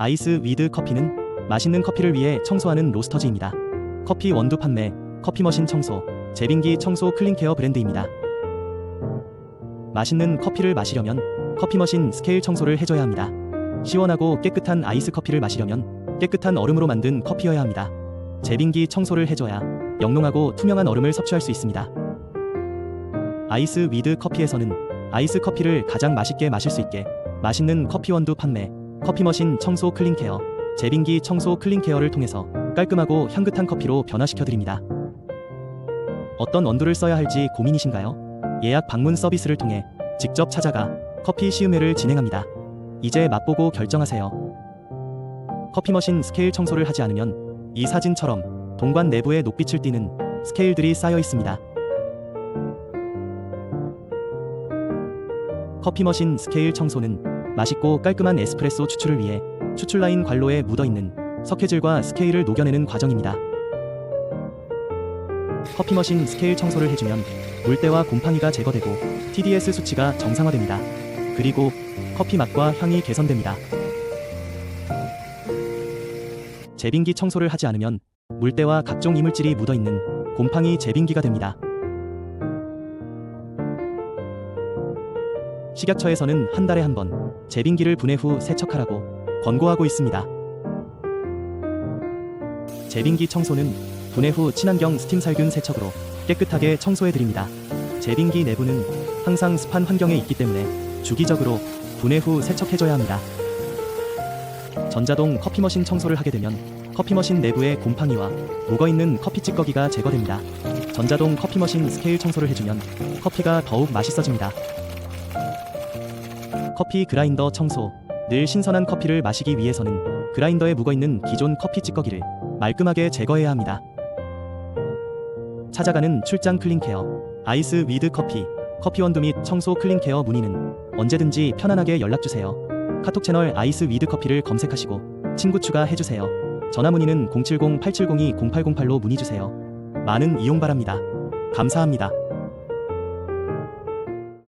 아이스 위드 커피는 맛있는 커피를 위해 청소하는 로스터즈입니다. 커피 원두 판매, 커피 머신 청소, 제빙기 청소 클린케어 브랜드입니다. 맛있는 커피를 마시려면 커피 머신 스케일 청소를 해줘야 합니다. 시원하고 깨끗한 아이스 커피를 마시려면 깨끗한 얼음으로 만든 커피여야 합니다. 제빙기 청소를 해줘야 영롱하고 투명한 얼음을 섭취할 수 있습니다. 아이스 위드 커피에서는 아이스 커피를 가장 맛있게 마실 수 있게 맛있는 커피 원두 판매, 커피 머신 청소 클린케어, 제빙기 청소 클린케어를 통해서 깔끔하고 향긋한 커피로 변화시켜 드립니다. 어떤 원두를 써야 할지 고민이신가요? 예약 방문 서비스를 통해 직접 찾아가 커피 시음회를 진행합니다. 이제 맛보고 결정하세요. 커피 머신 스케일 청소를 하지 않으면 이 사진처럼 동관 내부에 녹빛을 띠는 스케일들이 쌓여 있습니다. 커피 머신 스케일 청소는 맛있고 깔끔한 에스프레소 추출을 위해 추출 라인 관로에 묻어 있는 석회질과 스케일을 녹여내는 과정입니다. 커피 머신 스케일 청소를 해주면 물때와 곰팡이가 제거되고 TDS 수치가 정상화됩니다. 그리고 커피 맛과 향이 개선됩니다. 제빙기 청소를 하지 않으면 물때와 각종 이물질이 묻어 있는 곰팡이 제빙기가 됩니다. 식약처에서는 한 달에 한 번 제빙기를 분해 후 세척하라고 권고하고 있습니다. 제빙기 청소는 분해 후 친환경 스팀 살균 세척으로 깨끗하게 청소해 드립니다. 제빙기 내부는 항상 습한 환경에 있기 때문에 주기적으로 분해 후 세척해줘야 합니다. 전자동 커피 머신 청소를 하게 되면 커피 머신 내부의 곰팡이와 녹아있는 커피 찌꺼기가 제거됩니다. 전자동 커피 머신 스케일 청소를 해주면 커피가 더욱 맛있어집니다. 커피 그라인더 청소. 늘 신선한 커피를 마시기 위해서는 그라인더에 묵어있는 기존 커피 찌꺼기를 말끔하게 제거해야 합니다. 찾아가는 출장 클린케어. 아이스 위드 커피. 커피 원두 및 청소 클린케어 문의는 언제든지 편안하게 연락주세요. 카톡 채널 아이스 위드 커피를 검색하시고 친구 추가해주세요. 전화 문의는 070-872-0808로 문의주세요. 많은 이용 바랍니다. 감사합니다.